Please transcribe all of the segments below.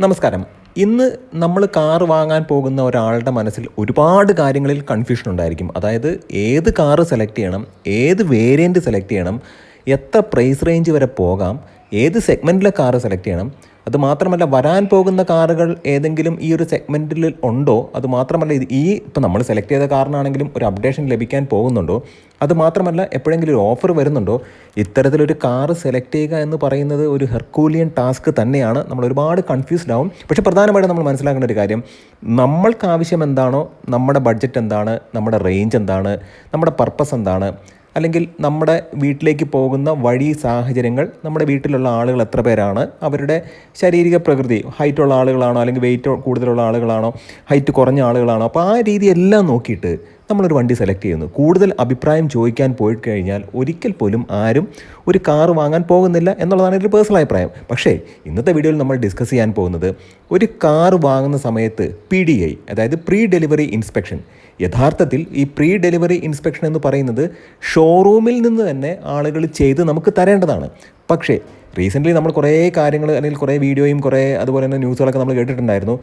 നമസ്കാരം. ഇന്ന് നമ്മൾ കാർ വാങ്ങാൻ പോകുന്ന ഒരാളുടെ മനസ്സിൽ ഒരുപാട് കാര്യങ്ങളിൽ കൺഫ്യൂഷൻ ഉണ്ടായിരിക്കും. അതായത് ഏത് കാറ് സെലക്ട് ചെയ്യണം ഏത് വേരിയന്റ് സെലക്ട് ചെയ്യണം എത്ര പ്രൈസ് റേഞ്ച് വരെ പോകാം ഏത് സെഗ്മെന്റിലെ കാറ് സെലക്ട് ചെയ്യണം അത് മാത്രമല്ല വരാൻ പോകുന്ന കാറുകൾ ഏതെങ്കിലും ഈ ഒരു സെഗ്മെന്റിൽ ഉണ്ടോ? അത് മാത്രമല്ല ഇത് ഈ ഇപ്പം നമ്മൾ സെലക്ട് ചെയ്ത കാറിനാണെങ്കിലും ഒരു അപ്ഡേഷൻ ലഭിക്കാൻ പോകുന്നുണ്ടോ? അത് മാത്രമല്ല എപ്പോഴെങ്കിലും ഒരു ഓഫർ വരുന്നുണ്ടോ? ഇത്തരത്തിലൊരു കാറ് സെലക്ട് ചെയ്യുക എന്ന് പറയുന്നത് ഒരു ഹെർക്കൂലിയൻ ടാസ്ക് തന്നെയാണ്. നമ്മൾ ഒരുപാട് കൺഫ്യൂസ്ഡ് ആവും. പക്ഷേ പ്രധാനമായിട്ടും നമ്മൾ മനസ്സിലാക്കേണ്ട ഒരു കാര്യം നമ്മൾക്ക് ആവശ്യം എന്താണോ നമ്മുടെ ബഡ്ജറ്റ് എന്താണ് നമ്മുടെ റേഞ്ച് എന്താണ് നമ്മുടെ പർപ്പസ് എന്താണ് അല്ലെങ്കിൽ നമ്മുടെ വീട്ടിലേക്ക് പോകുന്ന വഴി സാഹചര്യങ്ങൾ നമ്മുടെ വീട്ടിലുള്ള ആളുകൾ എത്ര പേരാണ് അവരുടെ ശാരീരിക പ്രകൃതി ഹൈറ്റുള്ള ആളുകളാണോ അല്ലെങ്കിൽ വെയിറ്റ് കൂടുതലുള്ള ആളുകളാണോ ഹൈറ്റ് കുറഞ്ഞ ആളുകളാണോ അപ്പോൾ ആ രീതിയെല്ലാം നോക്കിയിട്ട് നമ്മളൊരു വണ്ടി സെലക്ട് ചെയ്യുന്നു. കൂടുതൽ അഭിപ്രായം ചോദിക്കാൻ പോയി കഴിഞ്ഞാൽ ഒരിക്കൽ പോലും ആരും ഒരു കാർ വാങ്ങാൻ പോകുന്നില്ല എന്നുള്ളതാണ് എന്റെ പേഴ്സണൽ അഭിപ്രായം. പക്ഷേ ഇന്നത്തെ വീഡിയോയിൽ നമ്മൾ ഡിസ്കസ് ചെയ്യാൻ പോകുന്നത് ഒരു കാർ വാങ്ങുന്ന സമയത്ത് പി ഡി ഐ അതായത് പ്രീ ഡെലിവറി ഇൻസ്പെക്ഷൻ യഥാർത്ഥത്തിൽ ഈ പ്രീ ഡെലിവറി ഇൻസ്പെക്ഷൻ എന്ന് പറയുന്നത് ഷോറൂമിൽ നിന്ന് തന്നെ ആളുകൾ ചെയ്ത് നമുക്ക് തരേണ്ടതാണ്. പക്ഷേ റീസെന്റ്ലി നമ്മൾ കുറേ കാര്യങ്ങൾ അല്ലെങ്കിൽ കുറേ വീഡിയോയും കുറേ അതുപോലെ തന്നെ ന്യൂസുകളൊക്കെ നമ്മൾ കേട്ടിട്ടുണ്ടായിരുന്നു.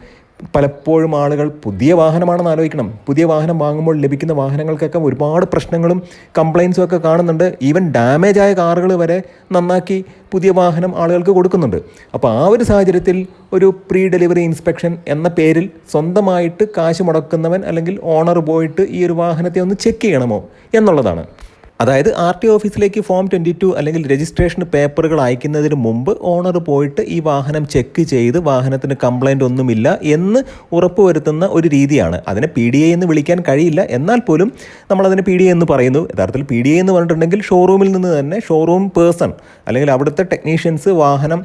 പലപ്പോഴും ആളുകൾ പുതിയ വാഹനമാണെന്ന് ആലോചിക്കണം. പുതിയ വാഹനം വാങ്ങുമ്പോൾ ലഭിക്കുന്ന വാഹനങ്ങൾക്കൊക്കെ ഒരുപാട് പ്രശ്നങ്ങളും കംപ്ലയിൻസും ഒക്കെ കാണുന്നുണ്ട്. ഈവൻ ഡാമേജ് ആയ കാറുകൾ വരെ നന്നാക്കി പുതിയ വാഹനം ആളുകൾക്ക് കൊടുക്കുന്നുണ്ട്. അപ്പോൾ ആ ഒരു സാഹചര്യത്തിൽ ഒരു പ്രീ ഡെലിവറി ഇൻസ്പെക്ഷൻ എന്ന പേരിൽ സ്വന്തമായിട്ട് കാശ് മുടക്കുന്നവൻ അല്ലെങ്കിൽ ഓണർ പോയിട്ട് ഈ ഒരു വാഹനത്തെ ഒന്ന് ചെക്ക് ചെയ്യണമോ എന്നുള്ളതാണ്. അതായത് ആർ ടി ഓഫീസിലേക്ക് ഫോം ട്വന്റി ടു അല്ലെങ്കിൽ രജിസ്ട്രേഷൻ പേപ്പറുകൾ അയക്കുന്നതിന് മുമ്പ് ഓണർ പോയിട്ട് ഈ വാഹനം ചെക്ക് ചെയ്ത് വാഹനത്തിന് കംപ്ലൈന്റ് ഒന്നുമില്ല എന്ന് ഉറപ്പുവരുത്തുന്ന ഒരു രീതിയാണ്. അതിനെ പി ഡി എ എന്ന് വിളിക്കാൻ കഴിയില്ല. എന്നാൽ പോലും നമ്മളതിനെ പി ഡി എ എന്ന് പറയുന്നു. യഥാർത്ഥത്തിൽ പി ഡി എ എന്ന് പറഞ്ഞിട്ടുണ്ടെങ്കിൽ ഷോറൂമിൽ നിന്ന് തന്നെ ഷോറൂം പേഴ്സൺ അല്ലെങ്കിൽ അവിടുത്തെ ടെക്നീഷ്യൻസ് വാഹനം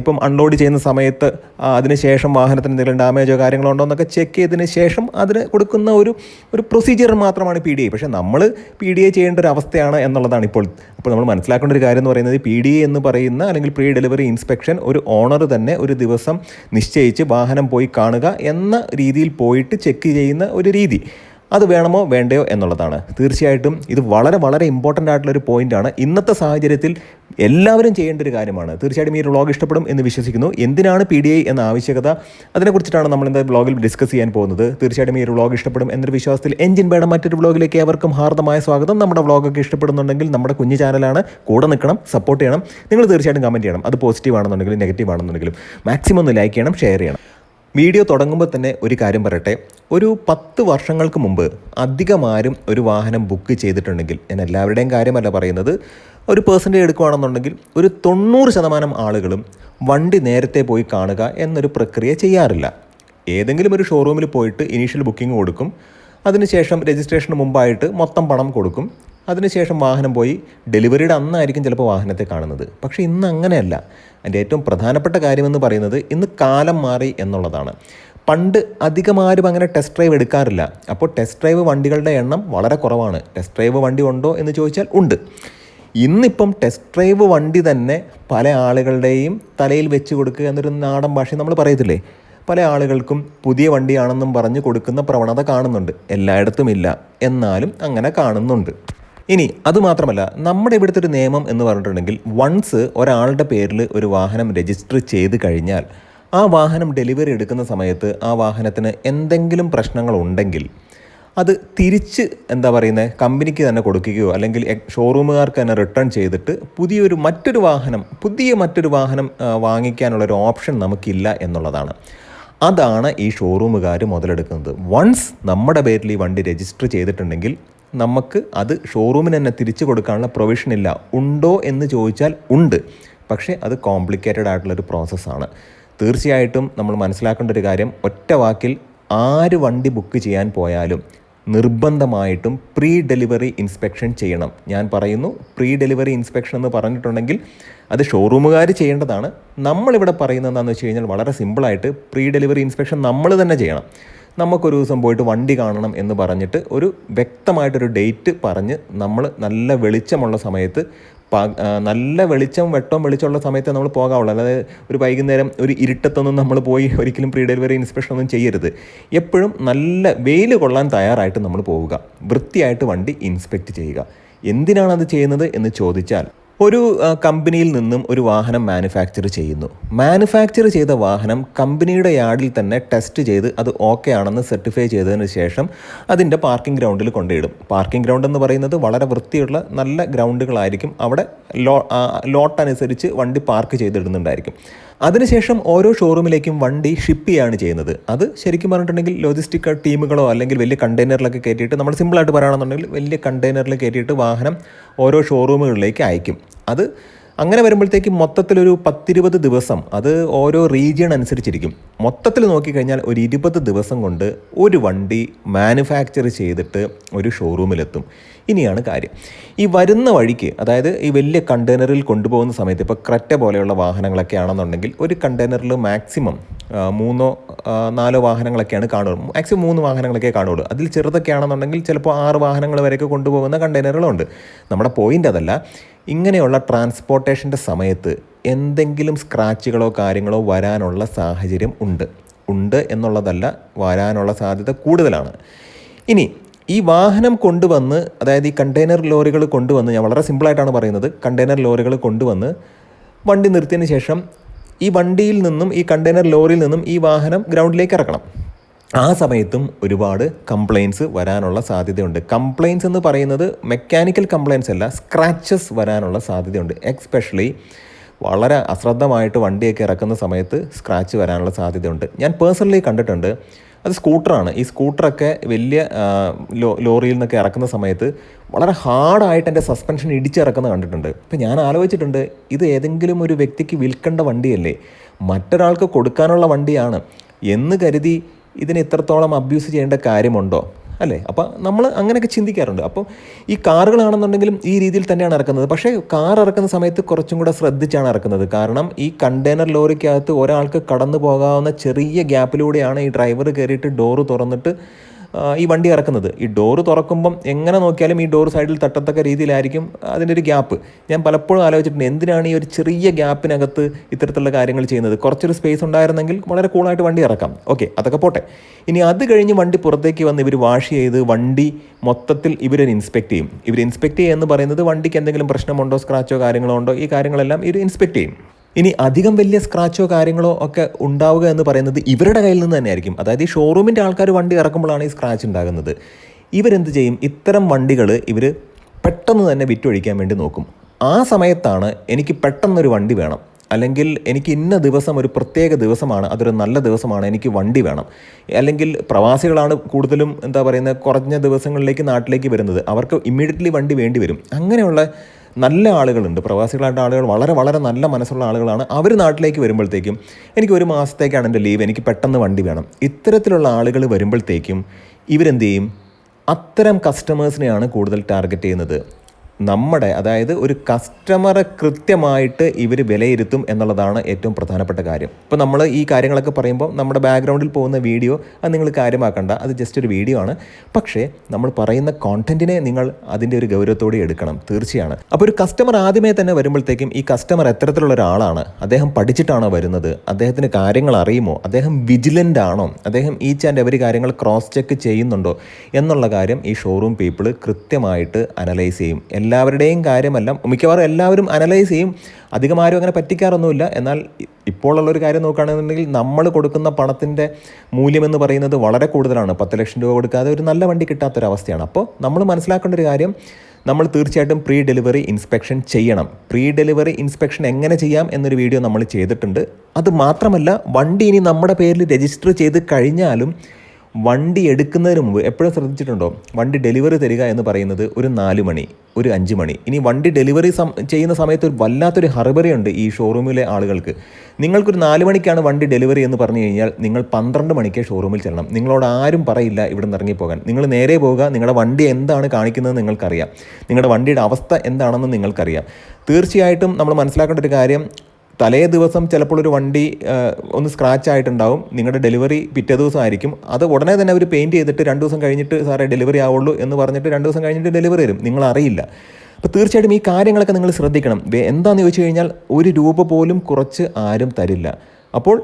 ഇപ്പം അൺലോഡ് ചെയ്യുന്ന സമയത്ത് അതിനുശേഷം വാഹനത്തിന് എന്തെങ്കിലും ഡാമേജോ കാര്യങ്ങളോ ഉണ്ടോ എന്നൊക്കെ ചെക്ക് ചെയ്തതിന് ശേഷം അതിന് കൊടുക്കുന്ന ഒരു ഒരു പ്രൊസീജിയർ മാത്രമാണ് പി ഡി എ പക്ഷേ നമ്മൾ പി ഡി എ ചെയ്യേണ്ട ഒരു അവസ്ഥയാണ് എന്നുള്ളതാണ് ഇപ്പോൾ. അപ്പോൾ നമ്മൾ മനസ്സിലാക്കേണ്ട ഒരു കാര്യം എന്ന് പറയുന്നത് പി ഡി എ എന്ന് പറയുന്ന അല്ലെങ്കിൽ പ്രീ ഡെലിവറി ഇൻസ്പെക്ഷൻ ഒരു ഓണർ തന്നെ ഒരു ദിവസം നിശ്ചയിച്ച് വാഹനം പോയി കാണുക എന്ന രീതിയിൽ പോയിട്ട് ചെക്ക് ചെയ്യുന്ന ഒരു രീതി. അത് വേണമോ വേണ്ടയോ എന്നുള്ളതാണ്. തീർച്ചയായിട്ടും ഇത് വളരെ വളരെ ഇമ്പോർട്ടന്റ് ആയിട്ടുള്ള ഒരു പോയിന്റാണ് ഇന്നത്തെ സാഹചര്യത്തിൽ എല്ലാവരും ചെയ്യേണ്ട ഒരു കാര്യമാണ്. തീർച്ചയായിട്ടും ഈ ഒരു വ്ളോഗ് ഇഷ്ടപ്പെടും എന്ന് വിശ്വസിക്കുന്നു. എന്തിനാണ് പി ഡി ഐ എന്ന ആവശ്യകത? അതിനെക്കുറിച്ചിട്ടാണ് നമ്മൾ ഇന്നത്തെ വ്ളോഗിൽ ഡിസ്കസ് ചെയ്യാൻ പോകുന്നത്. തീർച്ചയായിട്ടും ഈ ഒരു വ്ളോഗ് ഇഷ്ടപ്പെടും എന്നൊരു വിശ്വാസത്തിൽ എഞ്ചിൻ ബേഡ മറ്റൊരു വ്ളോഗിലേക്ക് ഏവർക്കും ഹാർദമായ സ്വാഗതം. നമ്മുടെ വ്ളോഗൊക്കെ ഇഷ്ടപ്പെടുന്നുണ്ടെങ്കിൽ നമ്മുടെ കുഞ്ഞു ചാനലാണ് കൂടെ നിൽക്കണം സപ്പോർട്ട് ചെയ്യണം. നിങ്ങൾ തീർച്ചയായിട്ടും കമന്റ് ചെയ്യണം. അത് പോസിറ്റീവ് ആണെന്നുണ്ടെങ്കിലും നെഗറ്റീവ് ആണെന്നുണ്ടെങ്കിലും. മാക്സിമം ഒന്ന് ലൈക്ക് ചെയ്യണം ഷെയർ ചെയ്യണം. വീഡിയോ തുടങ്ങുമ്പോൾ തന്നെ ഒരു കാര്യം പറയട്ടെ. ഒരു പത്ത് വർഷങ്ങൾക്ക് മുമ്പ് അധികം ആരും ഒരു വാഹനം ബുക്ക് ചെയ്തിട്ടുണ്ടെങ്കിൽ ഞാൻ എല്ലാവരുടെയും കാര്യമല്ല പറയുന്നത് ഒരു പേഴ്സന്റേജ് എടുക്കുകയാണെന്നുണ്ടെങ്കിൽ ഒരു തൊണ്ണൂറ് ശതമാനം ആളുകളും വണ്ടി നേരത്തെ പോയി കാണുക എന്നൊരു പ്രക്രിയ ചെയ്യാറില്ല. ഏതെങ്കിലും ഒരു ഷോറൂമിൽ പോയിട്ട് ഇനീഷ്യൽ ബുക്കിംഗ് കൊടുക്കും. അതിനുശേഷം രജിസ്ട്രേഷന് മുമ്പായിട്ട് മൊത്തം പണം കൊടുക്കും. അതിനുശേഷം വാഹനം പോയി. ഡെലിവറിയുടെ അന്നായിരിക്കും ചിലപ്പോൾ വാഹനത്തെ കാണുന്നത്. പക്ഷേ ഇന്ന് അങ്ങനെയല്ല. അതിന്റെ ഏറ്റവും പ്രധാനപ്പെട്ട കാര്യമെന്ന് പറയുന്നത് ഇന്ന് കാലം മാറി എന്നുള്ളതാണ്. പണ്ട് അധികം ആരും അങ്ങനെ ടെസ്റ്റ് ഡ്രൈവ് എടുക്കാറില്ല. അപ്പോൾ ടെസ്റ്റ് ഡ്രൈവ് വണ്ടികളുടെ എണ്ണം വളരെ കുറവാണ്. ടെസ്റ്റ് ഡ്രൈവ് വണ്ടി ഉണ്ടോ എന്ന് ചോദിച്ചാൽ ഉണ്ട്. ഇന്നിപ്പം ടെസ്റ്റ് ഡ്രൈവ് വണ്ടി തന്നെ പല ആളുകളുടെയും തലയിൽ വെച്ച് കൊടുക്കുക എന്നൊരു നാടൻ ഭാഷ നമ്മൾ പറയത്തില്ലേ? പല ആളുകൾക്കും പുതിയ വണ്ടിയാണെന്നും പറഞ്ഞ് കൊടുക്കുന്ന പ്രവണത കാണുന്നുണ്ട്. എല്ലായിടത്തും ഇല്ല. എന്നാലും അങ്ങനെ കാണുന്നുണ്ട്. ഇനി അതുമാത്രമല്ല നമ്മുടെ ഇവിടുത്തെ ഒരു നിയമം എന്ന് പറഞ്ഞിട്ടുണ്ടെങ്കിൽ വൺസ് ഒരാളുടെ പേരിൽ ഒരു വാഹനം രജിസ്റ്റർ ചെയ്ത് കഴിഞ്ഞാൽ ആ വാഹനം ഡെലിവറി എടുക്കുന്ന സമയത്ത് ആ വാഹനത്തിന് എന്തെങ്കിലും പ്രശ്നങ്ങൾ ഉണ്ടെങ്കിൽ അത് തിരിച്ച് എന്താ പറയുന്നത് കമ്പനിക്ക് തന്നെ കൊടുക്കുകയോ അല്ലെങ്കിൽ ഷോറൂമുകാർക്ക് തന്നെ റിട്ടേൺ ചെയ്തിട്ട് പുതിയൊരു മറ്റൊരു വാഹനം പുതിയ മറ്റൊരു വാഹനം വാങ്ങിക്കാനുള്ളൊരു ഓപ്ഷൻ നമുക്കില്ല എന്നുള്ളതാണ്. അതാണ് ഈ ഷോറൂമുകാർ മുതലെടുക്കുന്നത്. വൺസ് നമ്മുടെ പേരിൽ ഈ വണ്ടി രജിസ്റ്റർ ചെയ്തിട്ടുണ്ടെങ്കിൽ നമുക്ക് അത് ഷോറൂമിന് തന്നെ തിരിച്ചു കൊടുക്കാനുള്ള പ്രൊവിഷൻ ഇല്ല. ഉണ്ടോ എന്ന് ചോദിച്ചാൽ ഉണ്ട്. പക്ഷേ അത് കോംപ്ലിക്കേറ്റഡ് ആയിട്ടുള്ളൊരു പ്രോസസ്സാണ് തീർച്ചയായിട്ടും നമ്മൾ മനസ്സിലാക്കേണ്ട ഒരു കാര്യം ഒറ്റ വാക്കിൽ ആര് വണ്ടി ബുക്ക് ചെയ്യാൻ പോയാലും നിർബന്ധമായിട്ടും പ്രീ ഡെലിവറി ഇൻസ്പെക്ഷൻ ചെയ്യണം. ഞാൻ പറയുന്നു പ്രീ ഡെലിവറി ഇൻസ്പെക്ഷൻ എന്ന് പറഞ്ഞിട്ടുണ്ടെങ്കിൽ അത് ഷോറൂമുകാർ ചെയ്യേണ്ടതാണ്. നമ്മളിവിടെ പറയുന്നത് എന്താണെന്ന് വെച്ച് കഴിഞ്ഞാൽ വളരെ സിമ്പിളായിട്ട് പ്രീ ഡെലിവറി ഇൻസ്പെക്ഷൻ നമ്മൾ തന്നെ ചെയ്യണം. നമുക്കൊരു ദിവസം പോയിട്ട് വണ്ടി കാണണം എന്ന് പറഞ്ഞിട്ട് ഒരു വ്യക്തമായിട്ടൊരു ഡേറ്റ് പറഞ്ഞ് നമ്മൾ നല്ല വെളിച്ചമുള്ള സമയത്ത് നല്ല വെളിച്ചം വെട്ടം വെളിച്ചമുള്ള സമയത്ത് നമ്മൾ പോകാവുള്ളൂ. അല്ലാതെ ഒരു വൈകുന്നേരം ഒരു ഇരുട്ടത്തൊന്നും നമ്മൾ പോയി ഒരിക്കലും പ്രീ ഡെലിവറി ഇൻസ്പെക്ഷൻ ഒന്നും ചെയ്യരുത്. എപ്പോഴും നല്ല വെയിൽ കൊള്ളാൻ തയ്യാറായിട്ട് നമ്മൾ പോവുക. വൃത്തിയായിട്ട് വണ്ടി ഇൻസ്പെക്ട് ചെയ്യുക. എന്തിനാണ് അത് ചെയ്യുന്നത് എന്ന് ചോദിച്ചാൽ ഒരു കമ്പനിയിൽ നിന്നും ഒരു വാഹനം മാനുഫാക്ചർ ചെയ്യുന്നു. മാനുഫാക്ചർ ചെയ്ത വാഹനം കമ്പനിയുടെ യാർഡിൽ തന്നെ ടെസ്റ്റ് ചെയ്ത് അത് ഓക്കെ ആണെന്ന് സർട്ടിഫൈ ചെയ്തതിന് ശേഷം അതിന്റെ പാർക്കിംഗ് ഗ്രൗണ്ടിൽ കൊണ്ടിടും പാർക്കിംഗ് ഗ്രൗണ്ട് എന്ന് പറയുന്നത് വളരെ വൃത്തിയുള്ള നല്ല ഗ്രൗണ്ടുകളായിരിക്കും. അവിടെ ലോ ലോട്ട് അനുസരിച്ച് വണ്ടി പാർക്ക് ചെയ്തിടുന്നുണ്ടായിരിക്കും. അതിനുശേഷം ഓരോ ഷോറൂമിലേക്കും വണ്ടി ഷിപ്പ് ചെയ്യാണ് ചെയ്യുന്നത്. അത് ശരിക്കും പറഞ്ഞിട്ടുണ്ടെങ്കിൽ ലോജിസ്റ്റിക് ടീമുകളോ അല്ലെങ്കിൽ വലിയ കണ്ടെയ്നറിലൊക്കെ കയറ്റിയിട്ട് നമ്മൾ സിമ്പിളായിട്ട് പറയുകയാണെന്നുണ്ടെങ്കിൽ വലിയ കണ്ടെയ്നറിൽ കയറ്റിയിട്ട് വാഹനം ഓരോ ഷോറൂമുകളിലേക്ക് അയക്കും. അത് അങ്ങനെ വരുമ്പോഴത്തേക്ക് മൊത്തത്തിലൊരു പത്തിരുപത് ദിവസം അത് ഓരോ റീജിയൺ അനുസരിച്ചിരിക്കും. മൊത്തത്തിൽ നോക്കിക്കഴിഞ്ഞാൽ ഒരു ഇരുപത് ദിവസം കൊണ്ട് ഒരു വണ്ടി മാനുഫാക്ചർ ചെയ്തിട്ട് ഒരു ഷോറൂമിലെത്തും. ഇനിയാണ് കാര്യം. ഈ വരുന്ന വഴിക്ക് അതായത് ഈ വലിയ കണ്ടെയ്നറിൽ കൊണ്ടുപോകുന്ന സമയത്ത് ഇപ്പോൾ ക്രറ്റ പോലെയുള്ള വാഹനങ്ങളൊക്കെ ആണെന്നുണ്ടെങ്കിൽ ഒരു കണ്ടെയ്നറിൽ മാക്സിമം മൂന്നോ നാലോ വാഹനങ്ങളൊക്കെയാണ് കാണുള്ളൂ മാക്സിമം മൂന്ന് വാഹനങ്ങളൊക്കെ കാണുള്ളൂ അതിൽ ചെറുതൊക്കെ ആണെന്നുണ്ടെങ്കിൽ ചിലപ്പോൾ ആറ് വാഹനങ്ങൾ വരെയൊക്കെ കൊണ്ടുപോകുന്ന കണ്ടെയ്നറുകളുണ്ട്. നമ്മുടെ പോയിന്റ് അതല്ല. ഇങ്ങനെയുള്ള ട്രാൻസ്പോർട്ടേഷന്റെ സമയത്ത് എന്തെങ്കിലും സ്ക്രാച്ചുകളോ കാര്യങ്ങളോ വരാനുള്ള സാഹചര്യം ഉണ്ട്. ഉണ്ട് എന്നുള്ളതല്ല വരാനുള്ള സാധ്യത കൂടുതലാണ്. ഇനി ഈ വാഹനം കൊണ്ടുവന്ന് അതായത് ഈ കണ്ടെയ്നർ ലോറികൾ കൊണ്ടുവന്ന് ഞാൻ വളരെ സിമ്പിളായിട്ടാണ് പറയുന്നത് കണ്ടെയ്നർ ലോറികൾ കൊണ്ടുവന്ന് വണ്ടി നിർത്തിയതിന് ശേഷം ഈ വണ്ടിയിൽ നിന്നും ഈ കണ്ടെയ്നർ ലോറിയിൽ നിന്നും ഈ വാഹനം ഗ്രൗണ്ടിലേക്ക് ഇറക്കണം. ആ സമയത്തും ഒരുപാട് കംപ്ലയിൻസ് വരാനുള്ള സാധ്യതയുണ്ട്. കംപ്ലയിൻസ് എന്ന് പറയുന്നത് മെക്കാനിക്കൽ കംപ്ലയിൻസ് അല്ല സ്ക്രാച്ചസ് വരാനുള്ള സാധ്യതയുണ്ട്. എക്സ്പെഷ്യലി വളരെ അശ്രദ്ധമായിട്ട് വണ്ടിയൊക്കെ ഇറക്കുന്ന സമയത്ത് സ്ക്രാച്ച് വരാനുള്ള സാധ്യതയുണ്ട്. ഞാൻ പേഴ്സണലി കണ്ടിട്ടുണ്ട് അത് സ്കൂട്ടറാണ് ഈ സ്കൂട്ടറൊക്കെ വലിയ ലോ ലോറിയിൽ നിന്നൊക്കെ ഇറക്കുന്ന സമയത്ത് വളരെ ഹാർഡായിട്ട് എന്റെ സസ്പെൻഷൻ ഇടിച്ചിറക്കുന്നത് കണ്ടിട്ടുണ്ട്. ഇപ്പം ഞാൻ ആലോചിച്ചിട്ടുണ്ട് ഇത് ഏതെങ്കിലും ഒരു വ്യക്തിക്ക് വിൽക്കേണ്ട വണ്ടിയല്ലേ? മറ്റൊരാൾക്ക് കൊടുക്കാനുള്ള വണ്ടിയാണ്. എന്ന് കരുതി ഇതിന് ഇത്രത്തോളം അബ്യൂസ് ചെയ്യേണ്ട കാര്യമുണ്ടോ? അല്ലേ? അപ്പോൾ നമ്മൾ അങ്ങനെയൊക്കെ ചിന്തിക്കാറുണ്ട്. അപ്പോൾ ഈ കാറുകളാണെന്നുണ്ടെങ്കിലും ഈ രീതിയിൽ തന്നെയാണ് ഇറക്കുന്നത്. പക്ഷേ കാർ ഇറക്കുന്ന സമയത്ത് കുറച്ചും കൂടെ ശ്രദ്ധിച്ചാണ് ഇറക്കുന്നത്. കാരണം ഈ കണ്ടെയ്നർ ലോറിക്കകത്ത് ഒരാൾക്ക് കടന്നു പോകാവുന്ന ചെറിയ ഗ്യാപ്പിലൂടെയാണ് ഈ ഡ്രൈവർ കയറിയിട്ട് ഡോറ് തുറന്നിട്ട് ഈ വണ്ടി ഇറക്കുന്നത്. ഈ ഡോറ് തുറക്കുമ്പം എങ്ങനെ നോക്കിയാലും ഈ ഡോർ സൈഡിൽ തട്ടത്തക്ക രീതിയിലായിരിക്കും അതിന്റെ ഒരു ഗ്യാപ്പ്. ഞാൻ പലപ്പോഴും ആലോചിച്ചിട്ടുണ്ട് എന്തിനാണ് ഈ ഒരു ചെറിയ ഗ്യാപ്പിനകത്ത് ഇത്തരത്തിലുള്ള കാര്യങ്ങൾ ചെയ്യുന്നത്? കുറച്ചൊരു സ്പേസ് ഉണ്ടായിരുന്നെങ്കിൽ വളരെ കൂളായിട്ട് വണ്ടി ഇറക്കാം. ഓക്കെ അതൊക്കെ പോട്ടെ. ഇനി അത് കഴിഞ്ഞ് വണ്ടി പുറത്തേക്ക് വന്ന് ഇവർ വാഷ് ചെയ്ത് വണ്ടി മൊത്തത്തിൽ ഇവരൊരു ഇൻസ്പെക്ട് ചെയ്യും. ഇവർ ഇൻസ്പെക്ട് ചെയ്യുക എന്ന് പറയുന്നത് വണ്ടിക്ക് എന്തെങ്കിലും പ്രശ്നമുണ്ടോ സ്ക്രാച്ചോ കാര്യങ്ങളോ ഉണ്ടോ ഈ കാര്യങ്ങളെല്ലാം ഇവർ ഇൻസ്പെക്ട് ചെയ്യും. ഇനി അധികം വലിയ സ്ക്രാച്ചോ കാര്യങ്ങളോ ഒക്കെ ഉണ്ടാവുക എന്ന് പറയുന്നത് ഇവരുടെ കയ്യിൽ നിന്ന് തന്നെയായിരിക്കും. അതായത് ഈ ഷോറൂമിന്റെ ആൾക്കാർ വണ്ടി ഇറക്കുമ്പോഴാണ് ഈ സ്ക്രാച്ച് ഉണ്ടാകുന്നത്. ഇവരെന്ത് ചെയ്യും? ഇത്തരം വണ്ടികൾ ഇവർ പെട്ടെന്ന് തന്നെ വിറ്റൊഴിക്കാൻ വേണ്ടി നോക്കും. ആ സമയത്താണ് എനിക്ക് പെട്ടെന്നൊരു വണ്ടി വേണം. അല്ലെങ്കിൽ എനിക്ക് ഇന്ന ദിവസം ഒരു പ്രത്യേക ദിവസമാണ് അതൊരു നല്ല ദിവസമാണ് എനിക്ക് വണ്ടി വേണം. അല്ലെങ്കിൽ പ്രവാസികളാണ് കൂടുതലും എന്താ പറയുന്നത് കുറഞ്ഞ ദിവസങ്ങളിലേക്ക് നാട്ടിലേക്ക് വരുന്നത്. അവർക്ക് ഇമ്മീഡിയറ്റ്ലി വണ്ടി വേണ്ടി വരും. അങ്ങനെയുള്ള നല്ല ആളുകളുണ്ട്. പ്രവാസികളായിട്ട് ആളുകൾ വളരെ വളരെ നല്ല മനസ്സുള്ള ആളുകളാണ്. അവർ നാട്ടിലേക്ക് വരുമ്പോഴത്തേക്കും എനിക്ക് ഒരു മാസത്തേക്കാണ് എന്റെ ലീവ് എനിക്ക് പെട്ടെന്ന് വണ്ടി വേണം. ഇത്തരത്തിലുള്ള ആളുകൾ വരുമ്പോഴത്തേക്കും ഇവരെന്ത് ചെയ്യും? അത്തരം കസ്റ്റമേഴ്സിനെയാണ് കൂടുതൽ ടാർഗറ്റ് ചെയ്യുന്നത്. നമ്മുടെ അതായത് ഒരു കസ്റ്റമറെ കൃത്യമായിട്ട് ഇവർ വിലയിരുത്തും എന്നുള്ളതാണ് ഏറ്റവും പ്രധാനപ്പെട്ട കാര്യം. ഇപ്പോൾ നമ്മൾ ഈ കാര്യങ്ങളൊക്കെ പറയുമ്പോൾ നമ്മുടെ ബാക്ക്ഗ്രൗണ്ടിൽ പോകുന്ന വീഡിയോ അത് നിങ്ങൾ കാര്യമാക്കണ്ട. അത് ജസ്റ്റ് ഒരു വീഡിയോ ആണ്. പക്ഷേ നമ്മൾ പറയുന്ന കോണ്ടന്റിനെ നിങ്ങൾ അതിന്റെ ഒരു ഗൗരവത്തോടെ എടുക്കണം. തീർച്ചയാണ്. അപ്പോൾ ഒരു കസ്റ്റമർ ആദ്യമേ തന്നെ വരുമ്പോഴത്തേക്കും ഈ കസ്റ്റമർ എത്തരത്തിലുള്ള ഒരാളാണ്? അദ്ദേഹം പഠിച്ചിട്ടാണോ വരുന്നത്? അദ്ദേഹത്തിന് കാര്യങ്ങൾ അറിയുമോ? അദ്ദേഹം വിജിലന്റ് ആണോ? അദ്ദേഹം ഈച്ച് ആൻഡ് എവരി കാര്യങ്ങൾ ക്രോസ് ചെക്ക് ചെയ്യുന്നുണ്ടോ? എന്നുള്ള കാര്യം ഈ ഷോറൂം പീപ്പിൾ കൃത്യമായിട്ട് അനലൈസ് ചെയ്യും. എല്ലാവരുടെയും കാര്യമല്ല. മിക്കവാറും എല്ലാവരും അനലൈസ് ചെയ്യും. അധികം ആരും അങ്ങനെ പറ്റിക്കാറൊന്നുമില്ല. എന്നാൽ ഇപ്പോഴുള്ള ഒരു കാര്യം നോക്കുകയാണെന്നുണ്ടെങ്കിൽ നമ്മൾ കൊടുക്കുന്ന പണത്തിന്റെ മൂല്യം എന്ന് പറയുന്നത് വളരെ കൂടുതലാണ്. പത്ത് ലക്ഷം രൂപ കൊടുക്കാതെ ഒരു നല്ല വണ്ടി കിട്ടാത്തൊരവസ്ഥയാണ്. അപ്പോൾ നമ്മൾ മനസ്സിലാക്കേണ്ട ഒരു കാര്യം നമ്മൾ തീർച്ചയായിട്ടും പ്രീ ഡെലിവറി ഇൻസ്പെക്ഷൻ ചെയ്യണം. പ്രീ ഡെലിവറി ഇൻസ്പെക്ഷൻ എങ്ങനെ ചെയ്യാം എന്നൊരു വീഡിയോ നമ്മൾ ചെയ്തിട്ടുണ്ട്. അത് മാത്രമല്ല വണ്ടി ഇനി നമ്മുടെ പേരിൽ രജിസ്റ്റർ ചെയ്ത് കഴിഞ്ഞാലും വണ്ടി എടുക്കുന്നതിന് മുമ്പ് എപ്പോഴും ശ്രദ്ധിച്ചിട്ടുണ്ടോ? വണ്ടി ഡെലിവറി തരിക എന്ന് പറയുന്നത് ഒരു നാല് മണി ഒരു അഞ്ച് മണി. ഇനി വണ്ടി ഡെലിവറി ചെയ്യുന്ന സമയത്ത് ഒരു വല്ലാത്തൊരു ഹർബറി ഉണ്ട് ഈ ഷോറൂമിലെ ആളുകൾക്ക്. നിങ്ങൾക്കൊരു നാല് മണിക്കാണ് വണ്ടി ഡെലിവറി എന്ന് പറഞ്ഞു കഴിഞ്ഞാൽ നിങ്ങൾ പന്ത്രണ്ട് മണിക്ക് ഷോറൂമിൽ ചെല്ലണം. നിങ്ങളോട് ആരും പറയില്ല ഇവിടെ നിന്ന് ഇറങ്ങിപ്പോകാൻ. നിങ്ങൾ നേരെ പോവുക നിങ്ങളുടെ വണ്ടി എന്താണ് കാണിക്കുന്നത് നിങ്ങൾക്കറിയാം. നിങ്ങളുടെ വണ്ടിയുടെ അവസ്ഥ എന്താണെന്ന് നിങ്ങൾക്കറിയാം. തീർച്ചയായിട്ടും നമ്മൾ മനസ്സിലാക്കേണ്ട ഒരു കാര്യം തലേ ദിവസം ചിലപ്പോൾ ഒരു വണ്ടി ഒന്ന് സ്ക്രാച്ച് ആയിട്ടുണ്ടാവും. നിങ്ങളുടെ ഡെലിവറി പിറ്റേ ദിവസം ആയിരിക്കും അത് ഉടനെ തന്നെ അവർ പെയിന്റ് ചെയ്തിട്ട് രണ്ട് ദിവസം കഴിഞ്ഞിട്ട് സാറേ ഡെലിവറി ആവുള്ളൂ എന്ന് പറഞ്ഞിട്ട് രണ്ട് ദിവസം കഴിഞ്ഞിട്ട് ഡെലിവറി വരും. നിങ്ങൾ അറിയില്ല അപ്പോൾ തീർച്ചയായിട്ടും ഈ കാര്യങ്ങളൊക്കെ നിങ്ങൾ ശ്രദ്ധിക്കണം. എന്താണെന്ന് ചോദിച്ചു കഴിഞ്ഞാൽ ഒരു രൂപ പോലും കുറച്ച് ആരും തരില്ല. അപ്പോൾ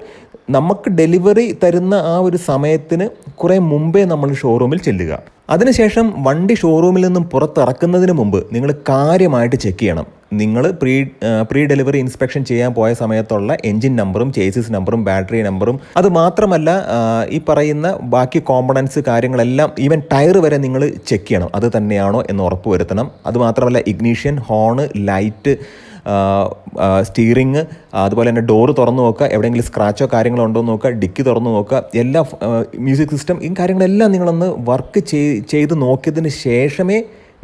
നമുക്ക് ഡെലിവറി തരുന്ന ആ ഒരു സമയത്തിന് കുറേ മുമ്പേ നമ്മൾ ഷോറൂമിൽ ചെല്ലുക. അതിനുശേഷം വണ്ടി ഷോറൂമിൽ നിന്നും പുറത്തിറക്കുന്നതിന് മുമ്പ് നിങ്ങൾ കാര്യമായിട്ട് ചെക്ക് ചെയ്യണം. നിങ്ങൾ പ്രീ പ്രീ ഡെലിവറി ഇൻസ്പെക്ഷൻ ചെയ്യാൻ പോയ സമയത്തുള്ള എൻജിൻ നമ്പറും ചേസിസ് നമ്പറും ബാറ്ററി നമ്പറും അത് മാത്രമല്ല ഈ പറയുന്ന ബാക്കി കോമ്പണൻസ് കാര്യങ്ങളെല്ലാം ഈവൻ ടയർ വരെ നിങ്ങൾ ചെക്ക് ചെയ്യണം. അത് തന്നെയാണോ എന്ന് ഉറപ്പ് വരുത്തണം. അത് മാത്രമല്ല ഇഗ്നീഷ്യൻ ഹോണ് ലൈറ്റ് സ്റ്റീറിങ് അതുപോലെ തന്നെ ഡോറ് തുറന്നു നോക്കുക. എവിടെയെങ്കിലും സ്ക്രാച്ചോ കാര്യങ്ങളോ ഉണ്ടോ എന്ന് നോക്കുക. ഡിക്കി തുറന്നു നോക്കുക. എല്ലാ മ്യൂസിക് സിസ്റ്റം ഈ കാര്യങ്ങളെല്ലാം നിങ്ങളൊന്ന് വർക്ക് ചെയ്ത് നോക്കിയതിന് ശേഷമേ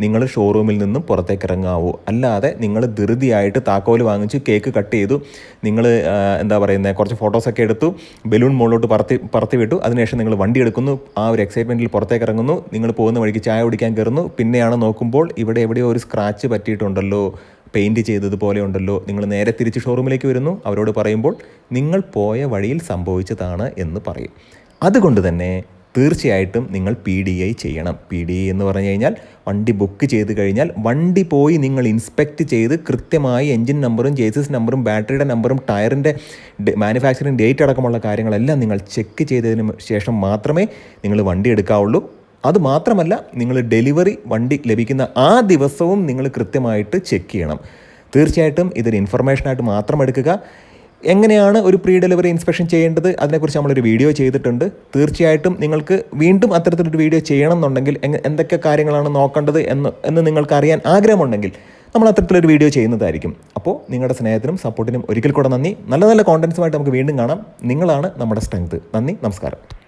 നിങ്ങൾ ഷോറൂമിൽ നിന്നും പുറത്തേക്ക് ഇറങ്ങാവൂ അല്ലാതെ നിങ്ങൾ ധൃതിയായിട്ട് താക്കോൽ വാങ്ങിച്ച് കേക്ക് കട്ട് ചെയ്തു നിങ്ങൾ എന്താ പറയുന്നത് കുറച്ച് ഫോട്ടോസൊക്കെ എടുത്തു ബലൂൺ മുകളിലോട്ട് പറത്തി പറത്തി വിട്ടു അതിനുശേഷം നിങ്ങൾ വണ്ടി എടുക്കുന്നു ആ ഒരു എക്സൈറ്റ്മെന്റിൽ പുറത്തേക്ക് ഇറങ്ങുന്നു നിങ്ങൾ പോകുന്ന വഴിക്ക് ചായ കുടിക്കാൻ കയറുന്നു. പിന്നെയാണ് നോക്കുമ്പോൾ ഇവിടെ എവിടെയോ ഒരു സ്ക്രാച്ച് പറ്റിയിട്ടുണ്ടല്ലോ പെയിന്റ് ചെയ്തതുപോലെ ഉണ്ടല്ലോ. നിങ്ങൾ നേരെ തിരിച്ച് ഷോറൂമിലേക്ക് വരുന്നു. അവരോട് പറയുമ്പോൾ നിങ്ങൾ പോയ വഴിയിൽ സംഭവിച്ചതാണ് എന്ന് പറയും. അതുകൊണ്ട് തന്നെ തീർച്ചയായിട്ടും നിങ്ങൾ പി ഡി ഐ ചെയ്യണം. പി ഡി ഐ എന്ന് പറഞ്ഞു കഴിഞ്ഞാൽ വണ്ടി ബുക്ക് ചെയ്ത് കഴിഞ്ഞാൽ വണ്ടി പോയി നിങ്ങൾ ഇൻസ്പെക്ട് ചെയ്ത് കൃത്യമായി എൻജിൻ നമ്പറും ചേസിസ് നമ്പറും ബാറ്ററിയുടെ നമ്പറും ടയറിന്റെ മാനുഫാക്ചറിങ് ഡേറ്റ് അടക്കമുള്ള കാര്യങ്ങളെല്ലാം നിങ്ങൾ ചെക്ക് ചെയ്തതിന് ശേഷം മാത്രമേ നിങ്ങൾ വണ്ടി എടുക്കാവുള്ളൂ. അത് മാത്രമല്ല നിങ്ങൾ ഡെലിവറി വണ്ടി ലഭിക്കുന്ന ആ ദിവസവും നിങ്ങൾ കൃത്യമായിട്ട് ചെക്ക് ചെയ്യണം. തീർച്ചയായിട്ടും ഇതൊരു ഇൻഫർമേഷനായിട്ട് മാത്രം എടുക്കുക. എങ്ങനെയാണ് ഒരു പ്രീ ഡെലിവറി ഇൻസ്പെക്ഷൻ ചെയ്യേണ്ടത്? അതിനെക്കുറിച്ച് നമ്മളൊരു വീഡിയോ ചെയ്തിട്ടുണ്ട്. തീർച്ചയായിട്ടും നിങ്ങൾക്ക് വീണ്ടും അത്തരത്തിലൊരു വീഡിയോ ചെയ്യണം എന്നുണ്ടെങ്കിൽ എന്തൊക്കെ കാര്യങ്ങളാണ് നോക്കേണ്ടത് എന്ന് എന്ന് നിങ്ങൾക്ക് അറിയാൻ ആഗ്രഹമുണ്ടെങ്കിൽ നമ്മൾ അത്തരത്തിലൊരു വീഡിയോ ചെയ്യുന്നതായിരിക്കും. അപ്പോൾ നിങ്ങളുടെ സ്നേഹത്തിനും സപ്പോർട്ടിനും ഒരിക്കൽ കൂടെ നന്ദി. നല്ല നല്ല കോണ്ടൻസുമായിട്ട് നമുക്ക് വീണ്ടും കാണാം. നിങ്ങളാണ് നമ്മുടെ സ്ട്രെങ്ത് നന്ദി നമസ്കാരം.